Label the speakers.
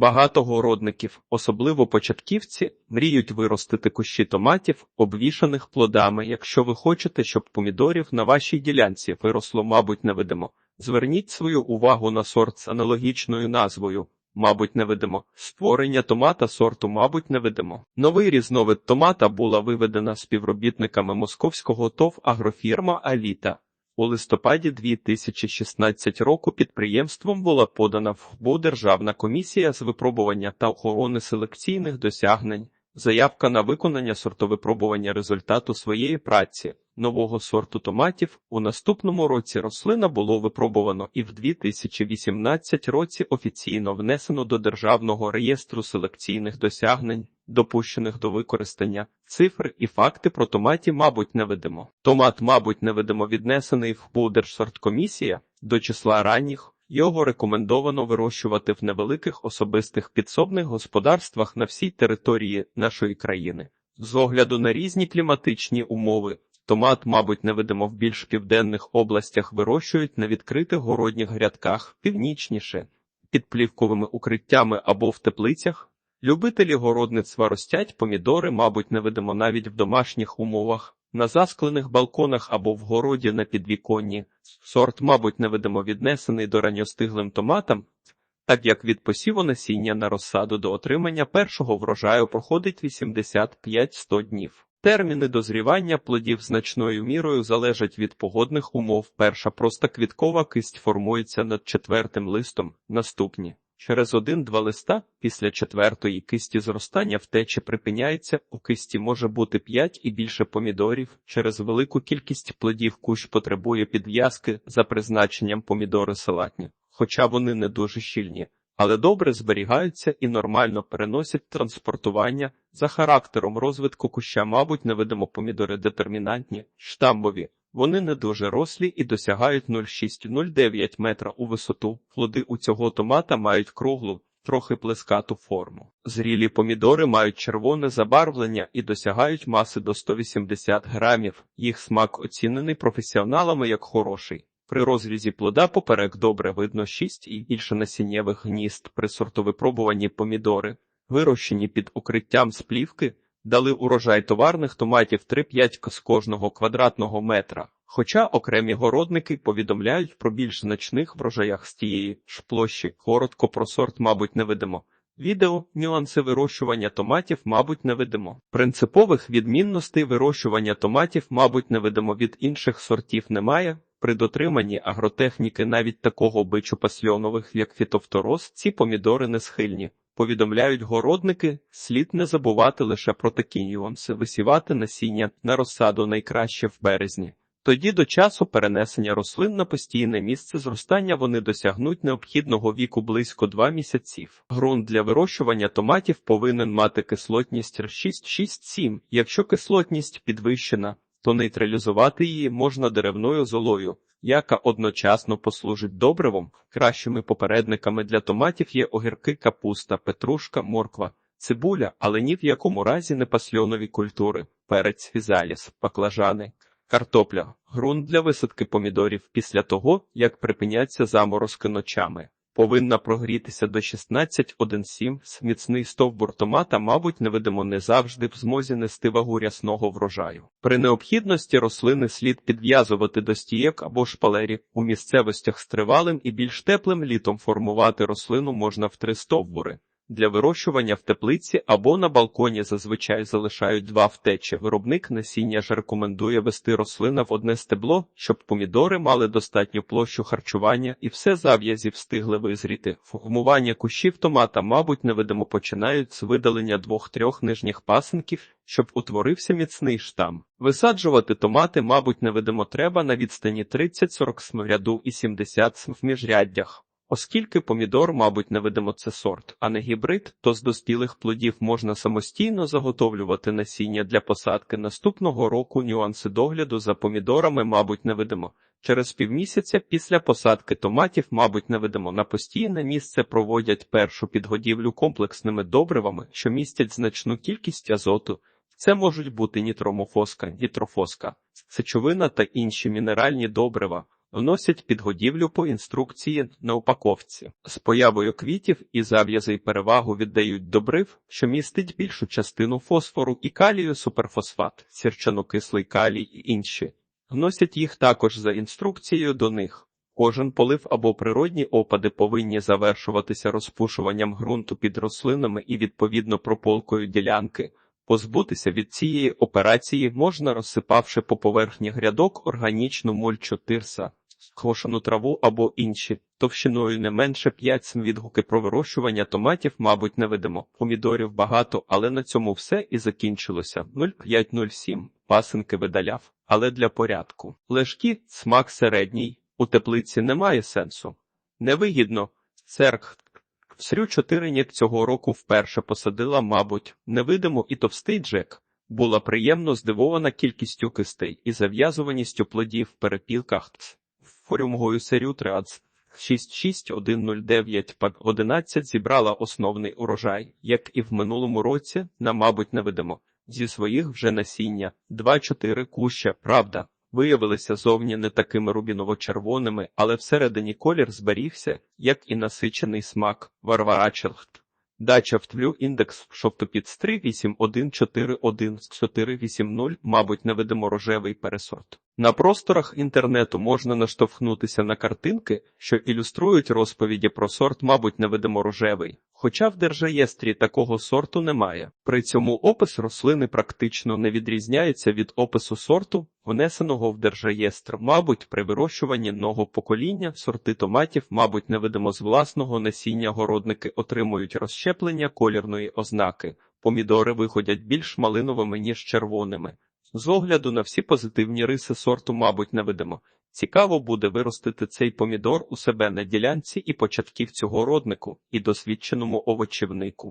Speaker 1: Багато городників, особливо початківці, мріють виростити кущі томатів, обвішаних плодами. Якщо ви хочете, щоб помідорів на вашій ділянці виросло, мабуть, невидимо. Зверніть свою увагу на сорт з аналогічною назвою. Мабуть, невидимо. Створення томата сорту, мабуть, невидимо. Новий різновид томата була виведена співробітниками московського ТОВ агрофірма Аліта. У листопаді 2016 року підприємством була подана ГБУ Державна комісія з випробування та охорони селекційних досягнень, заявка на виконання сортовипробування результату своєї праці. Нового сорту томатів у наступному році рослина було випробовано і в 2018 році офіційно внесено до Державного реєстру селекційних досягнень, допущених до використання. Цифри і факти про томаті, мабуть, невидимо. Томат, мабуть, невидимо віднесений в Будержсорткомісія до числа ранніх. Його рекомендовано вирощувати в невеликих особистих підсобних господарствах на всій території нашої країни. З огляду на різні кліматичні умови, томат, мабуть, невидимо в більш південних областях вирощують на відкритих городніх грядках, північніше, під плівковими укриттями або в теплицях. Любителі городництва ростять помідори, мабуть, невидимо навіть в домашніх умовах, на засклених балконах або в городі на підвіконні. Сорт, мабуть, невидимо віднесений до ранньостиглим томатам, так як від посіву насіння на розсаду до отримання першого врожаю проходить 85-100 днів. Терміни дозрівання плодів значною мірою залежать від погодних умов. Перша проста квіткова кисть формується над четвертим листом, наступні. Через один-два листа після четвертої кисті зростання втечі припиняється, у кисті може бути 5 і більше помідорів. Через велику кількість плодів кущ потребує підв'язки за призначенням помідори салатні, хоча вони не дуже щільні, але добре зберігаються і нормально переносять транспортування. За характером розвитку куща, мабуть, невидимо помідори детермінантні, штамбові. Вони не дуже рослі і досягають 0,6-0,9 метра у висоту. Плоди у цього томата мають круглу, трохи плескату форму. Зрілі помідори мають червоне забарвлення і досягають маси до 180 грамів. Їх смак оцінений професіоналами як хороший. При розрізі плода поперек добре видно 6 і більше насіннєвих гнізд при сортовипробуванні помідори, вирощені під укриттям з плівки, дали урожай товарних томатів 3-5 з кожного квадратного метра. Хоча окремі городники повідомляють про більш значних врожаях з тієї ж площі, коротко про сорт, мабуть, не видимо. Відео нюанси вирощування томатів, мабуть, не видимо. Принципових відмінностей вирощування томатів, мабуть, не видимо від інших сортів немає. При дотриманні агротехніки навіть такого бичу пасльонових, як фітофтороз, ці помідори не схильні. Повідомляють городники, слід не забувати лише про такі нюанси, висівати насіння на розсаду найкраще в березні. Тоді до часу перенесення рослин на постійне місце зростання вони досягнуть необхідного віку близько 2 місяців. Грунт для вирощування томатів повинен мати кислотність 6-6-7. Якщо кислотність підвищена, то нейтралізувати її можна деревною золою, яка одночасно послужить добривом. Кращими попередниками для томатів є огірки, капуста, петрушка, морква, цибуля, але ні в якому разі не пасльонові культури, перець, фізаліс, баклажани. Картопля ґрунт для висадки помідорів після того, як припиняться заморозки ночами. Повинна прогрітися до 16,1,7. Міцний стовбур томата, мабуть, невидимо не завжди в змозі нести вагу рясного врожаю. При необхідності рослини слід підв'язувати до стієк або шпалерів. У місцевостях з тривалим і більш теплим літом формувати рослину можна в три стовбури. Для вирощування в теплиці або на балконі зазвичай залишають два втечі. Виробник насіння ж рекомендує вести рослина в одне стебло, щоб помідори мали достатню площу харчування і все зав'язі встигли визріти. Формування кущів томата, мабуть, невидимо починають з видалення двох-трьох нижніх пасенків, щоб утворився міцний штам. Висаджувати томати, мабуть, невидимо треба на відстані 30-40 см і 70 см в міжряддях. Оскільки помідор, мабуть, невидимо це сорт, а не гібрид, то з доспілих плодів можна самостійно заготовлювати насіння для посадки наступного року. Нюанси догляду за помідорами, мабуть, невидимо. Через півмісяця після посадки томатів, мабуть, невидимо на постійне місце проводять першу підгодівлю комплексними добривами, що містять значну кількість азоту. Це можуть бути нітромофоска, нітрофоска, сечовина та інші мінеральні добрива. Вносять підгодівлю по інструкції на упаковці. З появою квітів і зав'язей перевагу віддають добрив, що містить більшу частину фосфору і калію суперфосфат, сірчанокислий калій і інші. Вносять їх також за інструкцією до них. Кожен полив або природні опади повинні завершуватися розпушуванням ґрунту під рослинами і відповідно прополкою ділянки. Позбутися від цієї операції можна, розсипавши по поверхні грядок органічну мульчу тирса, скошену траву або інші, товщиною не менше 5 см відгуки про вирощування томатів, мабуть, не видимо. Помідорів багато, але на цьому все і закінчилося. 0,507. Пасинки видаляв, але для порядку. Лежкі, смак середній, у теплиці немає сенсу. Невигідно. Церк. Всрю чотиринік цього року вперше посадила, мабуть, невидимо і товстий Джек. Була приємно здивована кількістю кистей і зав'язуваністю плодів в перепілках. Форюмгою серю Триац 66109 пак 11 зібрала основний урожай, як і в минулому році, на мабуть невидимо. Зі своїх вже насіння 2-4 куща, правда, виявилися зовні не такими рубіново-червоними, але всередині колір зберігся, як і насичений смак Варварачелхт. Дача втлю індекс шовтопіц 38141 з 480, мабуть, невидимо рожевий пересорт. На просторах інтернету можна наштовхнутися на картинки, що ілюструють розповіді про сорт, мабуть, невидимо рожевий, хоча в держаєстрі такого сорту немає. При цьому опис рослини практично не відрізняється від опису сорту, внесеного в держаєстр. Мабуть, при вирощуванні нового покоління сорти томатів, мабуть, невидимо з власного насіння городники отримують розщеплення колірної ознаки. Помідори виходять більш малиновими, ніж червоними. З огляду на всі позитивні риси сорту, мабуть, невидимо. Цікаво буде виростити цей помідор у себе на ділянці і початківцю городнику, і досвідченому овочівнику.